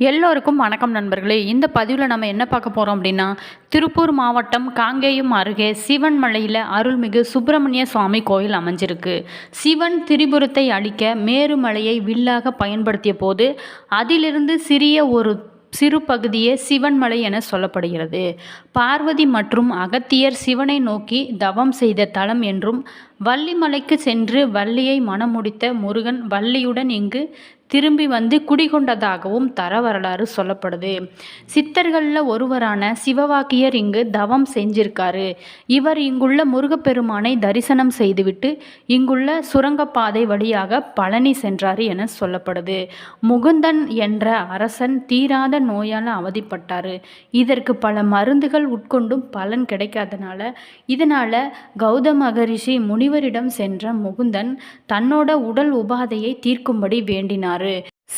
எல்லோருக்கும் வணக்கம் நண்பர்களே. இந்த பதிவில் நம்ம என்ன பார்க்க போகிறோம் அப்படின்னா திருப்பூர் மாவட்டம் காங்கேயம் அருகே சிவன் மலையில் அருள்மிகு சுப்பிரமணிய சுவாமி கோயில் அமைஞ்சிருக்கு. சிவன் திரிபுரத்தை அழிக்க மேருமலையை வில்லாக பயன்படுத்திய போது அதிலிருந்து சிறிய ஒரு சிறு பகுதியே சிவன்மலை என சொல்லப்படுகிறது. பார்வதி மற்றும் அகத்தியர் சிவனை நோக்கி தவம் செய்த தலம் என்றும் வள்ளிமலைக்கு சென்று வள்ளியை மணமுடித்த முருகன் வள்ளியுடன் இங்கு திரும்பி வந்து குடிகொண்டதாகவும் தர வரலாறு சொல்லப்படுது. சித்தர்களில் ஒருவரான சிவவாக்கியர் இங்கு தவம் செஞ்சிருக்காரு. இவர் இங்குள்ள முருகப்பெருமானை தரிசனம் செய்துவிட்டு இங்குள்ள சுரங்கப்பாதை வழியாக பழனி சென்றார் என சொல்லப்படுது. முகுந்தன் என்ற அரசன் தீராத நோயால் அவதிப்பட்டார். இதற்கு பல மருந்துகள் உட்கொண்டும் பலன் கிடைக்காதனால இதனால் கௌதம் மகரிஷி முனிவரிடம் சென்ற முகுந்தன் தன்னோட உடல் உபாதையை தீர்க்கும்படி வேண்டினார்.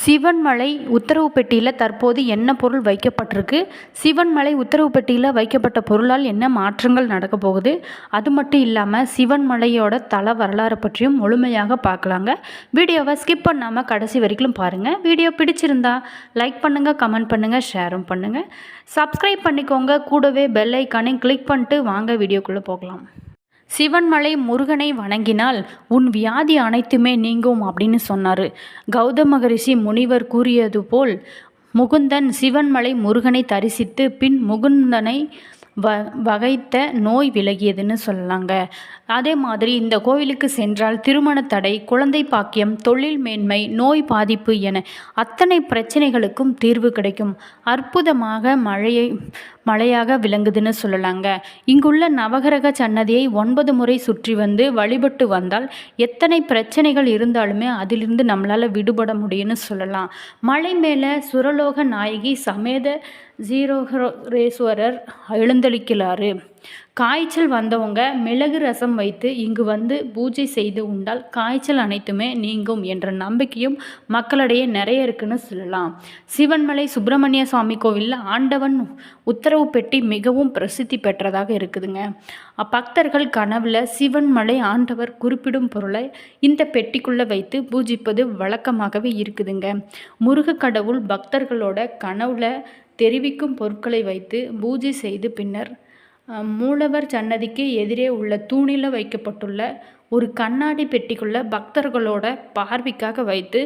சிவன்மலை உத்தரவு பெட்டியில் தற்போது என்ன பொருள் வைக்கப்பட்டிருக்கு? சிவன்மலை உத்தரவு பெட்டியில் வைக்கப்பட்ட பொருளால் என்ன மாற்றங்கள் நடக்க போகுது? அது மட்டும் இல்லாமல் சிவன்மலையோட தல வரலாறு பற்றியும் முழுமையாக பார்க்கலாங்க. வீடியோவை ஸ்கிப் பண்ணாமல் கடைசி வரைக்கும் பாருங்கள் வீடியோ பிடிச்சிருந்தா லைக் பண்ணுங்கள் கமெண்ட் பண்ணுங்கள் ஷேரும் பண்ணுங்கள் சப்ஸ்கிரைப் பண்ணிக்கோங்க. கூடவே பெல் ஐக்கானையும் கிளிக் பண்ணிட்டு வாங்க வீடியோக்குள்ளே போகலாம். சிவன்மலை முருகனை வணங்கினால் உன் வியாதி அனைத்துமே நீங்கும் அப்படின்னு சொன்னார். கௌதம மகரிஷி முனிவர் கூறியது போல் முகுந்தன் சிவன்மலை முருகனை தரிசித்து பின் முகுந்தனை வ வகைத்த நோய் விலகியதுன்னு சொல்லலாங்க. அதே மாதிரி இந்த கோவிலுக்கு சென்றால் திருமண தடை குழந்தை பாக்கியம் தொழில் மேன்மை நோய் பாதிப்பு என அத்தனை பிரச்சனைகளுக்கும் தீர்வு கிடைக்கும். அற்புதமாக மழையை மழையாக விளங்குதுன்னு சொல்லலாங்க. இங்குள்ள நவகிரக சன்னதியை ஒன்பது முறை சுற்றி வந்து வழிபட்டு வந்தால் எத்தனை பிரச்சனைகள் இருந்தாலுமே அதிலிருந்து நம்மளால் விடுபட முடியும்னு சொல்லலாம். மலை மேலே சுரலோக நாயகி சமேத ஜீரோகரேஸ்வரர் எழுந்தளிக்கிறாரு. காய்ச்சல் வந்தவங்க மிளகு ரசம் வைத்து இங்கு வந்து பூஜை செய்து உண்டால் காய்ச்சல் அனைத்துமே நீங்கும் என்ற நம்பிக்கையும் மக்களிடையே நிறைய இருக்குன்னு சொல்லலாம். சிவன்மலை சுப்பிரமணிய சுவாமி கோவிலில் ஆண்டவன் உத்தரவு பெட்டி மிகவும் பிரசித்தி பெற்றதாக இருக்குதுங்க. பக்தர்கள் கனவில் சிவன்மலை ஆண்டவர் குறிப்பிடும் பொருளை இந்த பெட்டிக்குள்ளே வைத்து பூஜிப்பது வழக்கமாகவே இருக்குதுங்க. முருக கடவுள் பக்தர்களோட கனவுல தெரிவிக்கும் பொருட்களை வைத்து பூஜை செய்து பின்னர் மூலவர் சன்னதிக்கு எதிரே உள்ள தூணில் வைக்கப்பட்டுள்ள ஒரு கண்ணாடி பெட்டிக்குள்ள பக்தர்களோட பார்வைக்காக வைத்து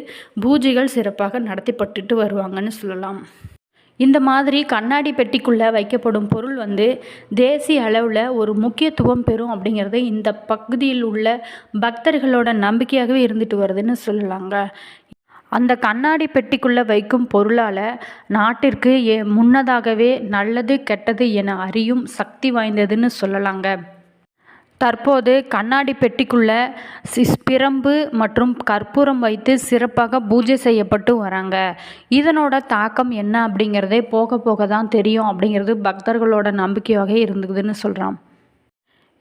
பூஜைகள் சிறப்பாக நடத்தப்பட்டுட்டு வருவாங்கன்னு சொல்லலாம். இந்த மாதிரி கண்ணாடி பெட்டிக்குள்ளே வைக்கப்படும் பொருள் வந்து தேசிய அளவில் ஒரு முக்கியத்துவம் பெறும் அப்படிங்கிறது இந்த பகுதியில் உள்ள பக்தர்களோட நம்பிக்கையாகவே இருந்துட்டு வருதுன்னு சொல்லலாங்க. அந்த கண்ணாடி பெட்டிக்குள்ளே வைக்கும் பொருளால் நாட்டிற்கு ஏ முன்னதாகவே நல்லது கெட்டது என அறியும் சக்தி வாய்ந்ததுன்னு சொல்லலாங்க. தற்போது கண்ணாடி பெட்டிக்குள்ள பிரம்பு மற்றும் கற்பூரம் வைத்து சிறப்பாக பூஜை செய்யப்பட்டு வராங்க. இதனோட தாக்கம் என்ன அப்படிங்கிறதே போக போக தான் தெரியும் அப்படிங்கிறது பக்தர்களோட நம்பிக்கையாக இருந்ததுன்னு சொல்கிறான்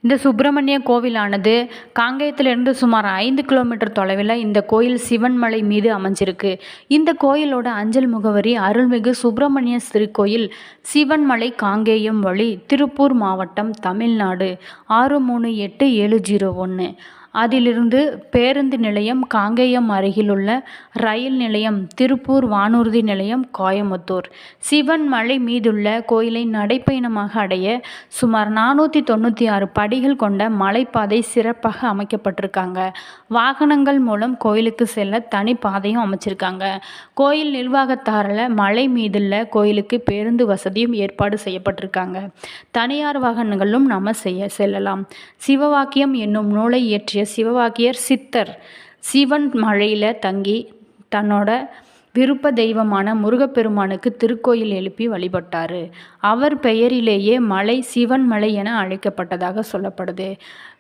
இந்த சுப்பிரமணிய கோவிலானது காங்கேயத்திலிருந்து சுமார் ஐந்து கிலோமீட்டர் தொலைவில் இந்த கோயில் சிவன்மலை மீது அமைஞ்சிருக்கு. இந்த கோயிலோட அஞ்சல் முகவரி அருள்மிகு சுப்பிரமணிய திருக்கோயில் சிவன்மலை காங்கேயம் வழி திருப்பூர் மாவட்டம் தமிழ்நாடு ஆறு மூணு எட்டு ஏழு ஜீரோ ஒன்று. அதிலிருந்து பேருந்து நிலையம் காங்கேயம் அருகிலுள்ள ரயில் நிலையம் திருப்பூர் வானூர்தி நிலையம் கோயமுத்தூர் சிவன் மலை மீதுள்ள கோயிலை நடைப்பயணமாக அடைய சுமார் நானூற்றி தொண்ணூற்றி ஆறு படிகள் கொண்ட மலைப்பாதை சிறப்பாக அமைக்கப்பட்டிருக்காங்க. வாகனங்கள் மூலம் கோயிலுக்கு செல்ல தனி பாதையும் அமைச்சிருக்காங்க. கோயில் நிர்வாகத்தாரில் மலை மீதுள்ள கோயிலுக்கு பேருந்து வசதியும் ஏற்பாடு செய்யப்பட்டிருக்காங்க. தனியார் வாகனங்களும் நம்ம செய்ய செல்லலாம். சிவவாக்கியம் என்னும் நூலை இயற்றிய சிவவாக்கியர் சித்தர். சிவன் மழையில் தங்கி தன்னோட விருப்ப தெய்வமான முருகப்பெருமானுக்கு திருக்கோயில் எழுப்பி வழிபட்டார். அவர் பெயரிலேயே மலை சிவன் மலை என அழைக்கப்பட்டதாக சொல்லப்படுது.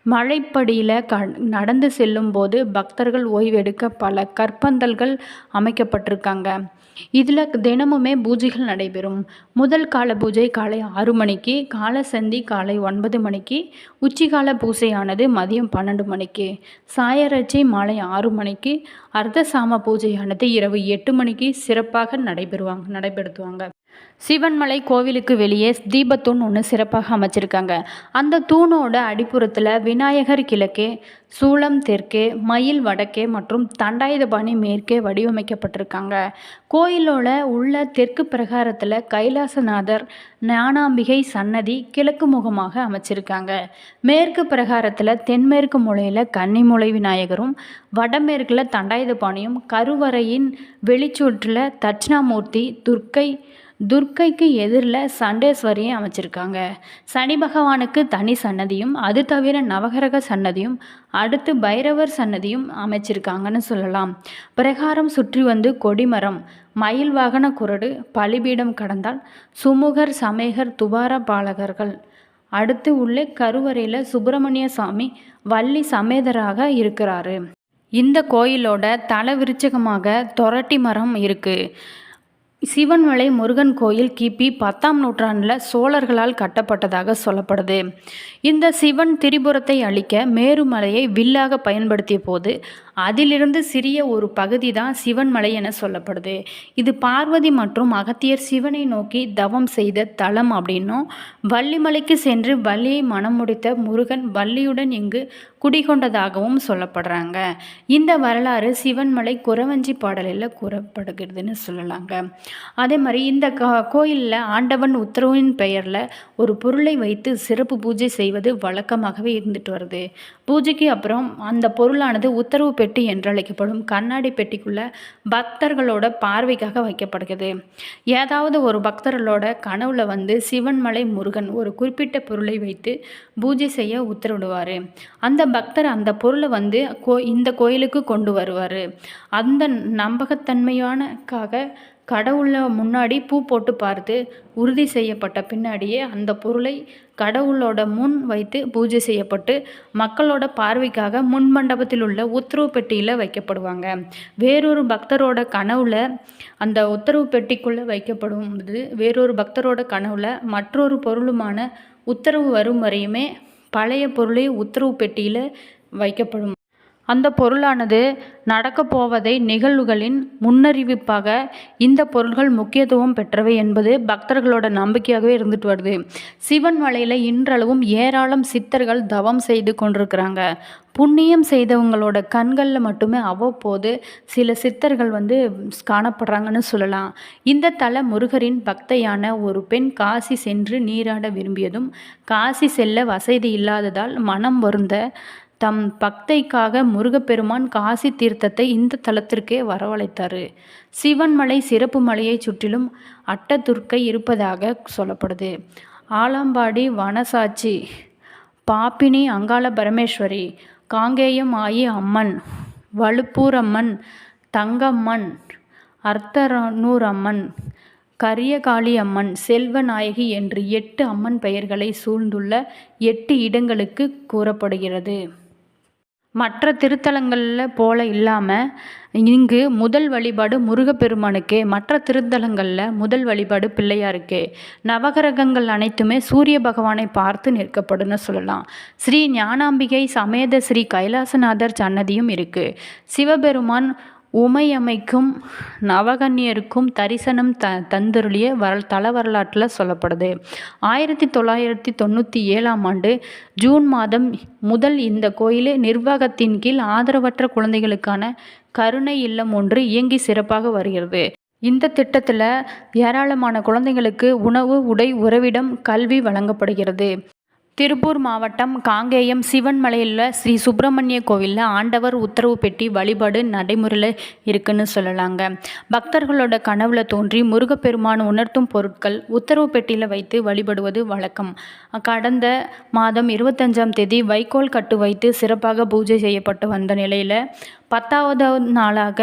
மலைப்படியில் க நடந்து செல்லும்போது பக்தர்கள் ஓய்வெடுக்க பல கற்பந்தல்கள் அமைக்கப்பட்டிருக்காங்க. இதில் தினமுமே பூஜைகள் நடைபெறும். முதல் கால பூஜை காலை ஆறு மணிக்கு கால சந்தி காலை ஒன்பது மணிக்கு உச்சிகால பூஜையானது மதியம் பன்னெண்டு மணிக்கு சாயரட்சி மாலை ஆறு மணிக்கு அர்த்த சாம பூஜையானது இரவு எட்டு மணிக்கு சிறப்பாக நடைபெறுவாங்க நடைபெறுத்துவாங்க. சிவன்மலை கோவிலுக்கு வெளியே தீபத்தூண் ஒன்று சிறப்பாக அமைச்சிருக்காங்க. அந்த தூணோட அடிப்புறத்தில் விநாயகர் கிழக்கே சூளம் தெற்கே மயில் வடக்கே மற்றும் தண்டாயுதபாணி மேற்கே வடிவமைக்கப்பட்டிருக்காங்க. கோயிலோட உள்ள தெற்கு பிரகாரத்தில் கைலாசநாதர் ஞானாம்பிகை சன்னதி கிழக்கு முகமாக அமைச்சிருக்காங்க. மேற்கு பிரகாரத்தில் தென்மேற்கு மூலையில் கன்னிமூலை விநாயகரும் வடமேற்கில் தண்டாயுதபாணியும் கருவறையின் வெளிச்சுற்றில் தட்சிணாமூர்த்தி துர்க்கை துர்க்கைக்கு எதிரில் சண்டேஸ்வரியை அமைச்சிருக்காங்க. சனி பகவானுக்கு தனி சன்னதியும் அது தவிர நவகிரக சன்னதியும் அடுத்து பைரவர் சன்னதியும் அமைச்சிருக்காங்கன்னு சொல்லலாம். பிரகாரம் சுற்றி வந்து கொடிமரம் மயில் வாகன குரடு பலிபீடம் கடந்தால் சுமுகர் சமேகர் துபார பாலகர்கள். அடுத்து உள்ளே கருவறையில் சுப்பிரமணிய சாமி வள்ளி சமேதராக இருக்கிறாரு. இந்த கோயிலோட தல விருச்சகமாக தொரட்டி மரம் இருக்குது சிவன்மலை முருகன் கோயில் கிபி பத்தாம் நூற்றாண்டில் சோழர்களால் கட்டப்பட்டதாக சொல்லப்படுது. இந்த சிவன் திரிபுரத்தை அழிக்க மேருமலையை வில்லாக பயன்படுத்திய போது அதிலிருந்து சிறிய ஒரு பகுதி தான் சிவன்மலை என சொல்லப்படுது. இது பார்வதி மற்றும் அகத்தியர் சிவனை நோக்கி தவம் செய்த தலம் அப்படின்னும் வள்ளிமலைக்கு சென்று வள்ளியை மனம் முடித்த முருகன் வள்ளியுடன் இங்கு குடிகொண்டதாகவும் சொல்லப்படுறாங்க. இந்த வரலாறு சிவன்மலை குறவஞ்சி பாடலில் கூறப்படுகிறதுன்னு சொல்லலாங்க. அதே மாதிரி இந்த கோயிலில் ஆண்டவன் உத்தரவின் பெயரில் ஒரு பொருளை வைத்து சிறப்பு பூஜை செய்வது வழக்கமாகவே இருந்துட்டு வருது. பூஜைக்கு அப்புறம் அந்த பொருளானது உத்தரவு பெட்டி என்று அழைக்கப்படும் கண்ணாடி பெட்டிக்குள்ள பக்தர்களோட பார்வைக்காக வைக்கப்படுகிறது. ஏதாவது ஒரு பக்தர்களோட கனவுல வந்து சிவன்மலை முருகன் ஒரு குறிப்பிட்ட பொருளை வைத்து பூஜை செய்ய உத்தரவிடுவார். அந்த பக்தர் அந்த பொருளை வந்து கோ இந்த கோயிலுக்கு கொண்டு வருவார். அந்த நம்பகத்தன்மையானக்காக கடவுளை முன்னாடி பூ போட்டு பார்த்து உறுதி செய்யப்பட்ட பின்னாடியே அந்த பொருளை கடவுளோட முன் வைத்து பூஜை செய்யப்பட்டு மக்களோட பார்வைக்காக முன் மண்டபத்தில் உள்ள உத்தரவு பெட்டியில் வைக்கப்படுவாங்க. வேறொரு பக்தரோட கனவுல அந்த உத்தரவு பெட்டிக்குள்ளே வைக்கப்படும் வேறொரு பக்தரோட கனவுல மற்றொரு பொருளுமான உத்தரவு வரும் வரையுமே பழைய பொருளை உத்தரவு பெட்டியில் வைக்கப்படும். அந்த பொருளானது நடக்கப் போவதை நிகழ்வுகளின் முன்னறிவிப்பாக இந்த பொருள்கள் முக்கியத்துவம் பெற்றவை என்பது பக்தர்களோட நம்பிக்கையாகவே இருந்துட்டு வருது. சிவன் மலையில் இன்றளவும் ஏராளம் சித்தர்கள் தவம் செய்து கொண்டிருக்கிறாங்க. புண்ணியம் செய்தவங்களோட கண்களில் மட்டுமே அவ்வப்போது சில சித்தர்கள் வந்து காணப்படுறாங்கன்னு சொல்லலாம். இந்த தல முருகரின் பக்தையான ஒரு பெண் காசி சென்று நீராட விரும்பியதும் காசி செல்ல வசதி இல்லாததால் மனம் வருந்த தம் பக்தைக்காக முருகப்பெருமான் காசி தீர்த்தத்தை இந்த தலத்திற்கே வரவழைத்தார். சிவன்மலை சிறப்பு மலையை சுற்றிலும் அட்டதுர்க்கை இருப்பதாக சொல்லப்படுது. ஆலம்பாடி வனசாட்சி பாப்பினி அங்காள பரமேஸ்வரி காங்கேயம் ஆயி அம்மன் வலுப்பூர் அம்மன் தங்கம்மன் அர்த்தனூர் அம்மன் கரியகாளி அம்மன் செல்வநாயகி என்று எட்டு அம்மன் பெயர்களை சூழ்ந்துள்ள எட்டு இடங்களுக்கு கூறப்படுகிறது. மற்ற திருத்தலங்களில் போல இல்லாமல் இங்கு முதல் வழிபாடு முருகப்பெருமானுக்கே மற்ற திருத்தலங்களில் முதல் வழிபாடு பிள்ளையாருக்கே. நவகிரகங்கள் அனைத்துமே சூரிய பகவானை பார்த்து நிற்கப்படும்னு சொல்லலாம். ஸ்ரீ ஞானாம்பிகை சமேத ஸ்ரீ கைலாசநாதர் சன்னதியும் இருக்குது சிவபெருமான் உமையமைக்கும் நவகன்னியருக்கும் தரிசனம் த தந்தருளிய வர தல வரலாற்றில் சொல்லப்படுது. ஆயிரத்தி தொள்ளாயிரத்தி தொண்ணூற்றி ஏழாம் ஆண்டு ஜூன் மாதம் முதல் இந்த கோயிலே நிர்வாகத்தின் கீழ் ஆதரவற்ற குழந்தைகளுக்கான கருணை இல்லம் ஒன்று இயங்கி சிறப்பாக வருகிறது. இந்த திட்டத்தில் ஏராளமான குழந்தைங்களுக்கு உணவு உடை உறவிடம் கல்வி வழங்கப்படுகிறது. திருப்பூர் மாவட்டம் காங்கேயம் சிவன்மலையில் ஸ்ரீ சுப்பிரமணிய கோவிலில் ஆண்டவர் உத்தரவு பெட்டி வழிபாடு நடைமுறையில் இருக்குன்னு சொல்லலாங்க. பக்தர்களோட கனவுல தோன்றி முருகப்பெருமான் உணர்த்தும் பொருட்கள் உத்தரவு பெட்டியில் வைத்து வழிபடுவது வழக்கம். கடந்த மாதம் இருபத்தஞ்சாம் தேதி வைக்கோல் கட்டு வைத்து சிறப்பாக பூஜை செய்யப்பட்டு வந்த நிலையில் பத்தாவது நாளாக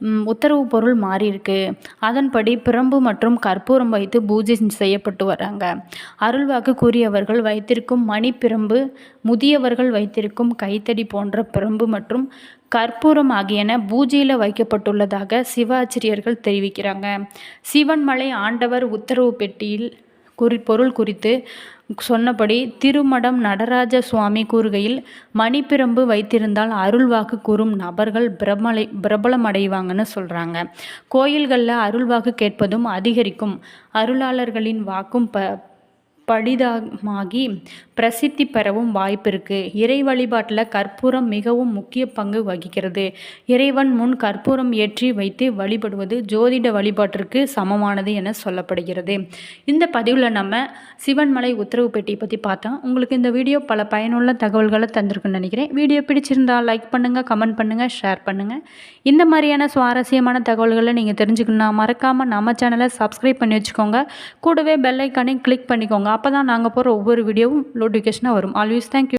உத்தரவு பொருள் மாறியிருக்கு. அதன்படி பிரம்பு மற்றும் கற்பூரம் வைத்து பூஜை செய்யப்பட்டு வராங்க. அருள்வாக்கு கூறியவர்கள் வைத்திருக்கும் மணி பிரம்பு முதியவர்கள் வைத்திருக்கும் கைத்தடி போன்ற பிரம்பு மற்றும் கற்பூரம் ஆகியன பூஜையில் வைக்கப்பட்டுள்ளதாக சிவாச்சிரியர்கள் தெரிவிக்கிறாங்க. சிவன்மலை ஆண்டவர் உத்தரவு பெட்டியில் குறி பொருள் குறித்து சொன்னபடி திருமடம் நடராஜ சுவாமி கூறுகையில் மணிப்பிரம்பு வைத்திருந்தால் அருள்வாக்கு கூறும் நபர்கள் பிரபலை பிரபலமடைவாங்கன்னு சொல்கிறாங்க கோயில்களில் அருள்வாக்கு கேட்பதும் அதிகரிக்கும். அருளாளர்களின் வாக்கும் ப படிதமாகி பிரசித்தி பெறவும் வாய்ப்பு இருக்குது இறை வழிபாட்டில் கற்பூரம் மிகவும் முக்கிய பங்கு வகிக்கிறது. இறைவன் முன் கற்பூரம் ஏற்றி வைத்து வழிபடுவது ஜோதிட வழிபாட்டிற்கு சமமானது என சொல்லப்படுகிறது. இந்த பதிவில் நம்ம சிவன்மலை உத்தரவு பெட்டியை பற்றி பார்த்தோம் உங்களுக்கு இந்த வீடியோ பல பயனுள்ள தகவல்களை தந்திருக்குன்னு நினைக்கிறேன். வீடியோ பிடிச்சிருந்தால் லைக் பண்ணுங்கள் கமெண்ட் பண்ணுங்கள் ஷேர் பண்ணுங்கள் இந்த மாதிரியான சுவாரஸ்யமான தகவல்களை நீங்கள் தெரிஞ்சுக்கணும்னா மறக்காமல் நம்ம சேனலை சப்ஸ்கிரைப் பண்ணி வச்சுக்கோங்க. கூடவே பெல்லைக்கானே கிளிக் பண்ணிக்கோங்க. அப்போ தான் நாங்கள் போகிற ஒவ்வொரு வீடியோவும் நோட்டிஃபிகேஷனாக வரும். Always thank you